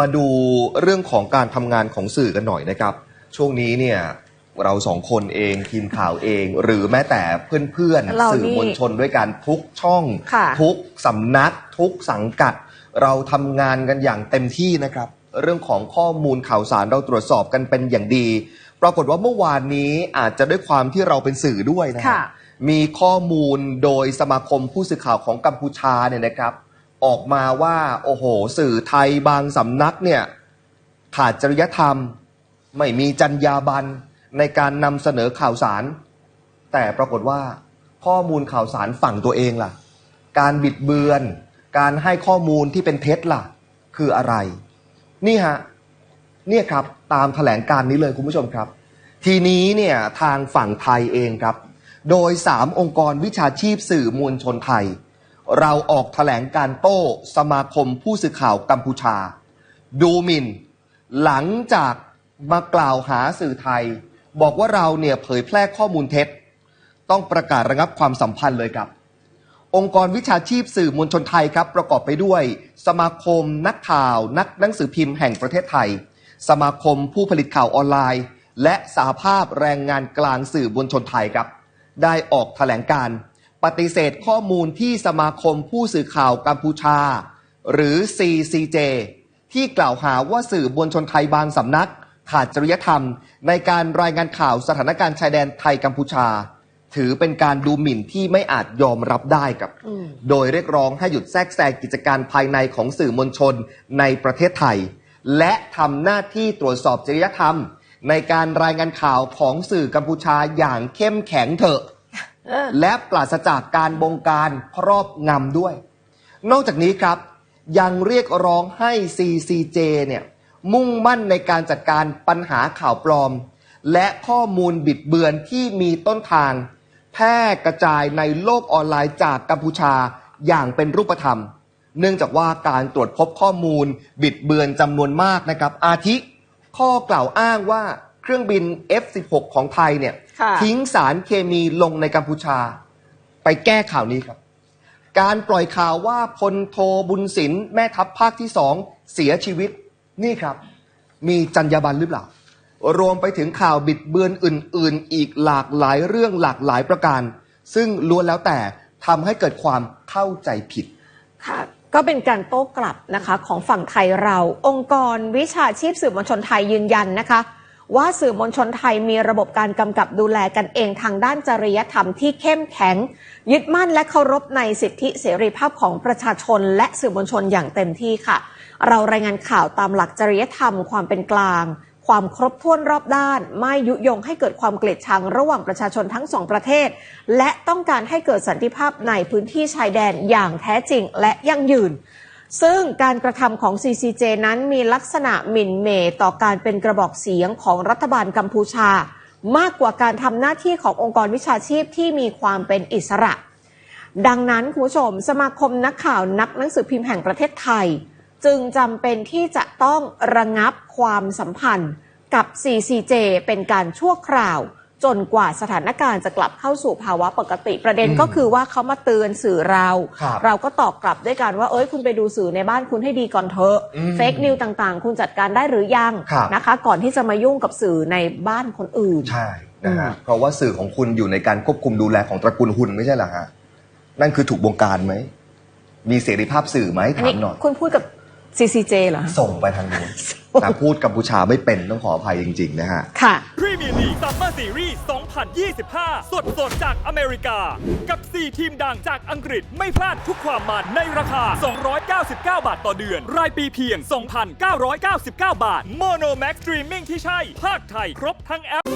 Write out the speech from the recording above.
มาดูเรื่องของการทำงานของสื่อกันหน่อยนะครับ ช่วงนี้เนี่ยเราสองคนเองทีมข่าวเอง หรือแม้แต่เพื่อนเราๆสื่อนี่มวลชนด้วยกันทุกช่องค่ะทุกสำนัก ทุกสังกัด เราทำงานกันอย่างเต็มที่นะครับ เรื่องของข้อมูลข่าวสารเราตรวจสอบกันเป็นอย่างดี ปรากฏว่าเมื่อวานนี้อาจจะด้วยความที่เราเป็นสื่อด้วยนะฮะค่ะมีข้อมูลโดยสมาคมผู้สื่อข่าวของกัมพูชาเนี่ยนะครับ ออกมาว่า โอ้โห สื่อไทยบางสำนักเนี่ยขาดจริยธรรม ไม่มีจรรยาบรรณในการนำเสนอข่าวสาร แต่ปรากฏว่า ข้อมูลข่าวสารฝั่งตัวเองล่ะ การบิดเบือน การให้ข้อมูลที่เป็นเท็จล่ะ คืออะไร นี่ฮะเนี่ยครับตามแถลงการนี้เลยคุณผู้ชมครับ ทีนี้เนี่ยทางฝั่งไทยเองครับ โดย 3 องค์กรวิชาชีพสื่อมวลชนไทย เราออกแถลงการโต้สมาคมผู้สื่อข่าวกัมพูชา ดูหมิ่น หลังจากมากล่าวหาสื่อไทย บอกว่าเราเนี่ยเผยแพร่ข้อมูลเท็จ ต้องประกาศระงับความสัมพันธ์เลยครับ องค์กรวิชาชีพสื่อมวลชนไทยครับ ประกอบไปด้วย สมาคมนักข่าว นักหนังสือพิมพ์แห่งประเทศไทย สมาคมผู้ผลิตข่าวออนไลน์ และสหภาพแรงงานกลางสื่อมวลชนไทยครับ ได้ออกแถลงการ ปฏิเสธข้อมูลที่สมาคมผู้สื่อข่าวกัมพูชา หรือ CCJ ที่กล่าวหาว่าสื่อมวลชนไทยบางสำนัก ขาดจริยธรรม ในการรายงานข่าวสถานการณ์ชายแดนไทยกัมพูชา ถือเป็นการดูหมิ่นที่ไม่อาจยอมรับได้ครับ โดยเรียกร้องให้หยุดแทรกแซงกิจการภายในของสื่อมวลชนในประเทศไทย และทำหน้าที่ตรวจสอบจริยธรรม ในการรายงานข่าวของสื่อกัมพูชาอย่างเข้มแข็งเถอะ และปราศจากการบงการครอบงำด้วย นอกจากนี้ครับยังเรียกร้องให้ CCJ เนี่ยมุ่งมั่นในการจัดการปัญหาข่าวปลอม และข้อมูลบิดเบือนที่มีต้นทาง แพร่กระจายในโลกออนไลน์จากกัมพูชาอย่างเป็นรูปธรรม เนื่องจากว่าการตรวจพบข้อมูลบิดเบือนจำนวนมากนะครับ อาทิ ข้อกล่าวอ้างว่าเครื่องบิน F16 ของไทยเนี่ย ทิ้งสารเคมีลงในกัมพูชา ไปแก้ข่าวนี้ครับ การปล่อยข่าวว่าพลโทบุญสินแม่ทัพภาคที่สองเสียชีวิตนี่ครับ มีจรรยาบรรณหรือเปล่า รวมไปถึงข่าวบิดเบือนอื่น ๆ อีกหลากหลายเรื่องหลากหลายประการ ซึ่งล้วนแล้วแต่ทำให้เกิดความเข้าใจผิดค่ะก็เป็นการโต้กลับนะคะของฝั่งไทยเรา องค์กรวิชาชีพสื่อมวลชนไทยยืนยันนะคะ ว่าสื่อมวลชนไทยมีระบบการกำกับดูแลกันเองทางด้านจริยธรรมที่เข้มแข็ง ยึดมั่นและเคารพในสิทธิเสรีภาพของประชาชน และสื่อมวลชนอย่างเต็มที่ค่ะ เรารายงานข่าวตามหลักจริยธรรมความเป็นกลาง ความครบถ้วนรอบด้าน ไม่ยุยงให้เกิดความเกลียดชังระหว่างประชาชนทั้งสองประเทศ และต้องการให้เกิดสันติภาพในพื้นที่ชายแดนอย่างแท้จริงและยั่งยืน ซึ่งการกระทำของ CCJ นั้นมีลักษณะหมิ่นเหมต่อการเป็นกระบอกเสียงของรัฐบาลกัมพูชา มากกว่าการทำหน้าที่ขององค์กรวิชาชีพที่มีความเป็นอิสระ ดังนั้นคุณผู้ชม สมาคมนักข่าวนักหนังสือพิมพ์แห่งประเทศไทย จึงจำเป็นที่จะต้องระงับความสัมพันธ์กับ CCJ เป็นการชั่วคราว จนกว่าสถานการณ์จะกลับเข้าสู่ภาวะปกติ ประเด็นอืมก็คือว่าเขามาเตือนสื่อเราครับเราก็ตอบกลับด้วยกันว่าเอ้ยคุณไปดูสื่อในบ้านคุณให้ดีก่อนเถอะอืมเฟกนิวต่างๆ คุณจัดการได้หรือยังครับนะคะ ก่อนที่จะมายุ่งกับสื่อในบ้านคนอื่นใช่นะฮะอืมเพราะว่าสื่อของคุณอยู่ในการควบคุมดูแลของตระกูลหุนไม่ใช่เหรอฮะนั่นคือถูกบงการไหมมีเสรีภาพสื่อไหมอันถานี้มหน่อยคุณพูดกับ CCJ เหรอ ส่งไปทางนู้นแต่พูดกัมพูชาไม่เป็นต้องขออภัยจริง ๆ นะฮะ ค่ะ พรีเมียร์ลีกซัมเมอร์ซีรีส์ 2025 สดสดๆจากอเมริกา กับ 4 ทีมดังจากอังกฤษไม่พลาดทุกความมันในราคา 299 บาทต่อเดือน รายปีเพียง 2,999 บาท โมโนแม็กซ์สตรีมมิ่งที่ใช่ ภาคไทย ครบทั้งแอป